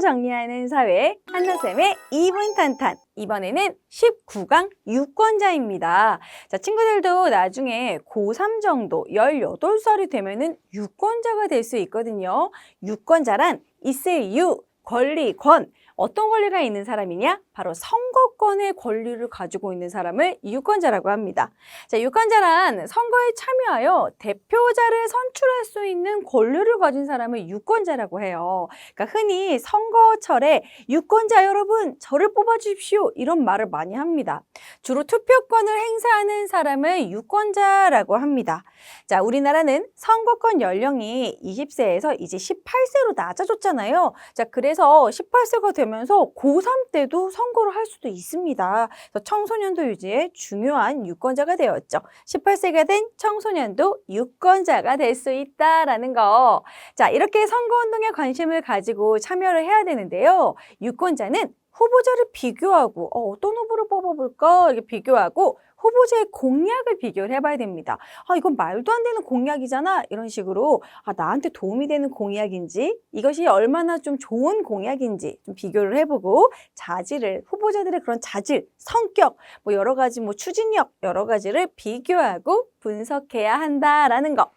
정리하는 사회 한나쌤의 2분 탄탄 이번에는 19강 유권자입니다. 자, 친구들도 나중에 고3 정도 18살이 되면은 유권자가 될 수 있거든요. 유권자란 있을 유, 권리, 권. 어떤 권리가 있는 사람이냐? 바로 선거 권의 권리를 가지고 있는 사람을 유권자라고 합니다. 자, 유권자란 선거에 참여하여 대표자를 선출할 수 있는 권리를 가진 사람을 유권자라고 해요. 그러니까 흔히 선거철에 유권자 여러분, 저를 뽑아주십시오. 이런 말을 많이 합니다. 주로 투표권을 행사하는 사람을 유권자라고 합니다. 자, 우리나라는 선거권 연령이 20세에서 이제 18세로 낮아졌잖아요. 자, 그래서 18세가 되면서 고3 때도 선거를 할 수도 있 습니다. 그래서 청소년도 유지에 중요한 유권자가 되었죠. 18세가 된 청소년도 유권자가 될 수 있다라는 거. 자, 이렇게 선거운동에 관심을 가지고 참여를 해야 되는데요. 유권자는 후보자를 비교하고 어, 어떤 후보를 뽑아볼까 이렇게 비교하고 후보자의 공약을 비교를 해봐야 됩니다. 아 이건 말도 안 되는 공약이잖아 이런 식으로 아 나한테 도움이 되는 공약인지 이것이 얼마나 좀 좋은 공약인지 좀 비교를 해보고 자질을 후보자들의 그런 자질, 성격 뭐 여러 가지 뭐 추진력 여러 가지를 비교하고 분석해야 한다라는 거.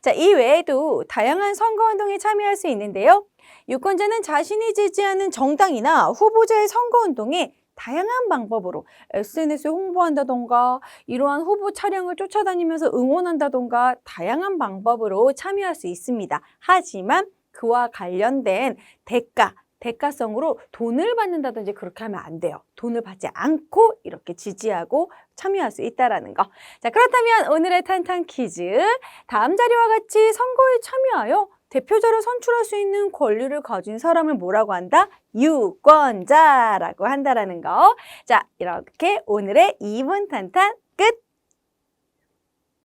자, 이 외에도 다양한 선거운동에 참여할 수 있는데요. 유권자는 자신이 지지하는 정당이나 후보자의 선거운동에 다양한 방법으로 SNS에 홍보한다던가 이러한 후보 차량을 쫓아다니면서 응원한다던가 다양한 방법으로 참여할 수 있습니다. 하지만 그와 관련된 대가, 대가성으로 돈을 받는다든지 그렇게 하면 안 돼요. 돈을 받지 않고 이렇게 지지하고 참여할 수 있다라는 거. 자, 그렇다면 오늘의 탄탄 퀴즈. 다음 자리와 같이 선거에 참여하여 대표자를 선출할 수 있는 권리를 가진 사람을 뭐라고 한다? 유권자라고 한다라는 거. 자, 이렇게 오늘의 2분 탄탄 끝!